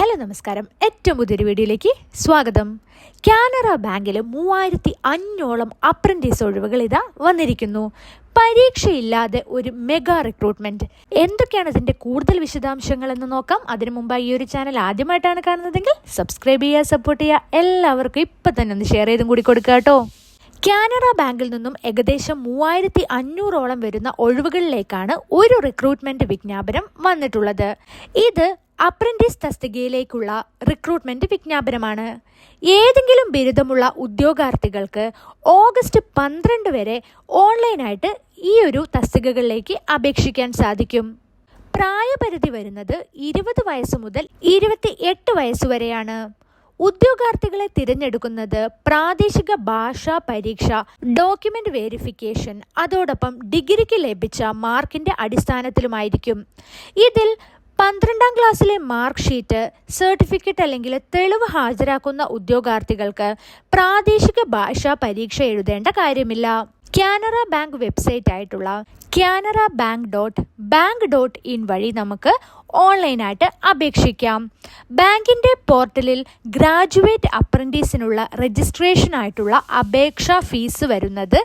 Hello നമസ്കാരം. ഏറ്റവും പുതിയൊരു വീഡിയോയിലേക്ക് സ്വാഗതം. കാനറ ബാങ്കിൽ മൂവായിരത്തി അഞ്ഞോളം അപ്രന്റീസ് ഒഴിവുകൾ ഇതാ വന്നിരിക്കുന്നു. പരീക്ഷയില്ലാതെ ഒരു മെഗാ റിക്രൂട്ട്മെന്റ്. എന്തൊക്കെയാണ് ഇതിന്റെ കൂടുതൽ വിശദാംശങ്ങൾ എന്ന് നോക്കാം. അതിനു മുമ്പായി ഈ ഒരു ചാനൽ ആദ്യമായിട്ടാണ് കാണുന്നതെങ്കിൽ സബ്സ്ക്രൈബ് ചെയ്യുക സപ്പോർട്ട് ചെയ്യുക. എല്ലാവർക്കും ഇപ്പം തന്നെ ഒന്ന് ഷെയർ ചെയ്തും കൂടി കൊടുക്കുക കേട്ടോ. കാനറ ബാങ്കിൽ നിന്നും ഏകദേശം മൂവായിരത്തി അഞ്ഞൂറോളം വരുന്ന ഒഴിവുകളിലേക്കാണ് ഒരു റിക്രൂട്ട്മെന്റ് വിജ്ഞാപനം വന്നിട്ടുള്ളത്. ഇത് അപ്രന്റീസ് തസ്തികയിലേക്കുള്ള റിക്രൂട്ട്മെന്റ് വിജ്ഞാപനമാണ്. ഏതെങ്കിലും ബിരുദമുള്ള ഉദ്യോഗാർത്ഥികൾക്ക് ഓഗസ്റ്റ് പന്ത്രണ്ട് വരെ ഓൺലൈനായിട്ട് ഈ ഒരു തസ്തികകളിലേക്ക് അപേക്ഷിക്കാൻ സാധിക്കും. പ്രായപരിധി വരുന്നത് ഇരുപത് വയസ്സ് മുതൽ ഇരുപത്തി എട്ട് വയസ്സ് വരെയാണ്. ഉദ്യോഗാർത്ഥികളെ തിരഞ്ഞെടുക്കുന്നത് പ്രാദേശിക ഭാഷാ പരീക്ഷ ഡോക്യുമെന്റ് വെരിഫിക്കേഷൻ അതോടൊപ്പം ഡിഗ്രിക്ക് ലഭിച്ച മാർക്കിന്റെ അടിസ്ഥാനത്തിലുമായിരിക്കും. ഇതിൽ പന്ത്രണ്ടാം ക്ലാസ്സിലെ മാർക്ക് ഷീറ്റ് സർട്ടിഫിക്കറ്റ് അല്ലെങ്കിൽ തെളിവ് ഹാജരാക്കുന്ന ഉദ്യോഗാർത്ഥികൾക്ക് പ്രാദേശിക ഭാഷാ പരീക്ഷ എഴുതേണ്ട കാര്യമില്ല. കാനറ ബാങ്ക് വെബ്സൈറ്റ് ആയിട്ടുള്ള Canara bank dot bank dot in വഴി നമുക്ക് ഓൺലൈനായിട്ട് അപേക്ഷിക്കാം. ബാങ്കിന്റെ പോർട്ടലിൽ ഗ്രാജുവേറ്റ് അപ്രന്റീസിനുള്ള രജിസ്ട്രേഷൻ ആയിട്ടുള്ള അപേക്ഷാ ഫീസ് വരുന്നത്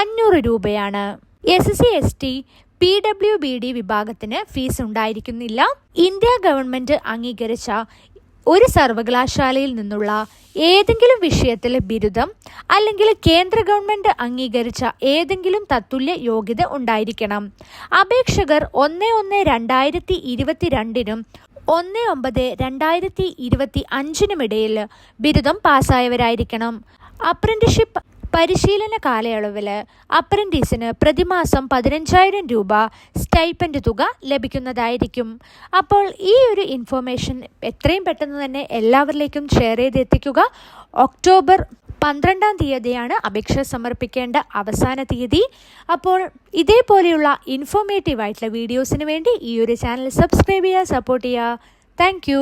അഞ്ഞൂറ് രൂപയാണ്. S C S T P W B D വിഭാഗത്തിന് ഫീസ് ഉണ്ടായിരിക്കുന്നില്ല. ഇന്ത്യ ഗവൺമെന്റ് അംഗീകരിച്ച ഒരു സർവകലാശാലയിൽ നിന്നുള്ള ഏതെങ്കിലും വിഷയത്തിൽ ബിരുദം അല്ലെങ്കിൽ കേന്ദ്ര ഗവൺമെന്റ് അംഗീകരിച്ച ഏതെങ്കിലും തത്തുല്യ യോഗ്യത ഉണ്ടായിരിക്കണം. അപേക്ഷകർ ഒന്ന് ഒന്ന് രണ്ടായിരത്തി ഇരുപത്തിരണ്ടിനും ഒന്ന് ഒമ്പത് രണ്ടായിരത്തി ഇരുപത്തി അഞ്ചിനുമിടയിൽ ബിരുദം പാസ്സായവരായിരിക്കണം. അപ്രന്റിഷിപ്പ് പരിശീലന കാലയളവിൽ അപ്രന്റീസിന് പ്രതിമാസം പതിനഞ്ചായിരം രൂപ സ്റ്റൈപ്പൻഡ് തുക ലഭിക്കുന്നതായിരിക്കും. അപ്പോൾ ഈ ഒരു ഇൻഫോർമേഷൻ എത്രയും പെട്ടെന്ന് തന്നെ എല്ലാവരിലേക്കും ഷെയർ ചെയ്ത് എത്തിക്കുക. ഒക്ടോബർ പന്ത്രണ്ടാം തീയതിയാണ് അപേക്ഷ സമർപ്പിക്കേണ്ട അവസാന തീയതി. അപ്പോൾ ഇതേപോലെയുള്ള ഇൻഫോർമേറ്റീവ് ആയിട്ടുള്ള വീഡിയോസിന് വേണ്ടി ഈ ഒരു ചാനൽ സബ്സ്ക്രൈബ് ചെയ്യുക സപ്പോർട്ട് ചെയ്യുക. താങ്ക്